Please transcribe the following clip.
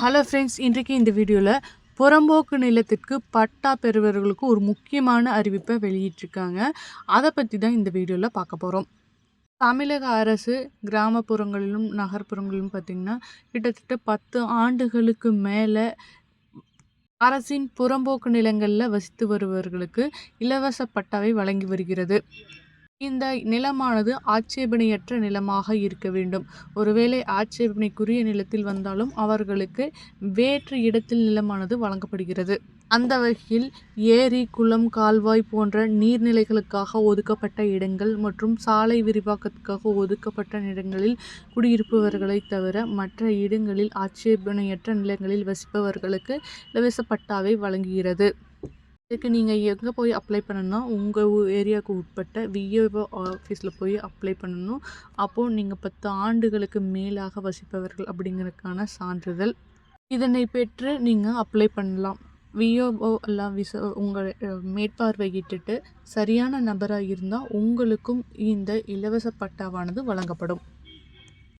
Hello friends இன்றைக்கு இந்த வீடியோவில் புறம்போக்கு நிலத்திற்கு பட்டா பெறுவர்களுக்கு ஒரு முக்கியமான அறிவிப்பை வெளியிட்டிருக்காங்க. அதை பற்றி தான் இந்த வீடியோவில் பார்க்க போகிறோம் தமிழக அரசு கிராமப்புறங்களிலும் நகர்ப்புறங்களிலும் பார்த்திங்கன்னா கிட்டத்தட்ட பத்து ஆண்டுகளுக்கு மேலே அரசின் புறம்போக்கு நிலங்களில் வசித்து வருபவர்களுக்கு இலவச பட்டாவை வழங்கி வருகிறது. இந்த நிலமானது ஆட்சேபனையற்ற நிலமாக இருக்க வேண்டும். ஒருவேளை ஆட்சேபனைக்குரிய நிலத்தில் வந்தாலும் அவர்களுக்கு வேற்று இடத்தில் நிலமானது வழங்கப்படுகிறது. அந்த வகையில் ஏரி குளம் கால்வாய் போன்ற நீர்நிலைகளுக்காக ஒதுக்கப்பட்ட இடங்கள் மற்றும் சாலை விரிவாக்கத்துக்காக ஒதுக்கப்பட்ட இடங்களில் குடியிருப்பவர்களை தவிர மற்ற இடங்களில் ஆட்சேபனையற்ற நிலங்களில் வசிப்பவர்களுக்கு இலவச பட்டாவை வழங்குகிறது. இதுக்கு நீங்கள் எங்கே போய் அப்ளை பண்ணணும்னா உங்கள் ஏரியாவுக்கு உட்பட்ட விஏஓ ஆஃபீஸில் போய் அப்ளை பண்ணணும் அப்போது நீங்கள் பத்து ஆண்டுகளுக்கு மேலாக வசிப்பவர்கள் அப்படிங்கிறதுக்கான சான்றிதழ் இதனை பெற்று நீங்கள் அப்ளை பண்ணலாம். விஓஓ எல்லாம் விச உங்கள் மேற்பார்வையிட்டுட்டு சரியான நபராக இருந்தால் உங்களுக்கும் இந்த இலவச பட்டாவானது வழங்கப்படும்.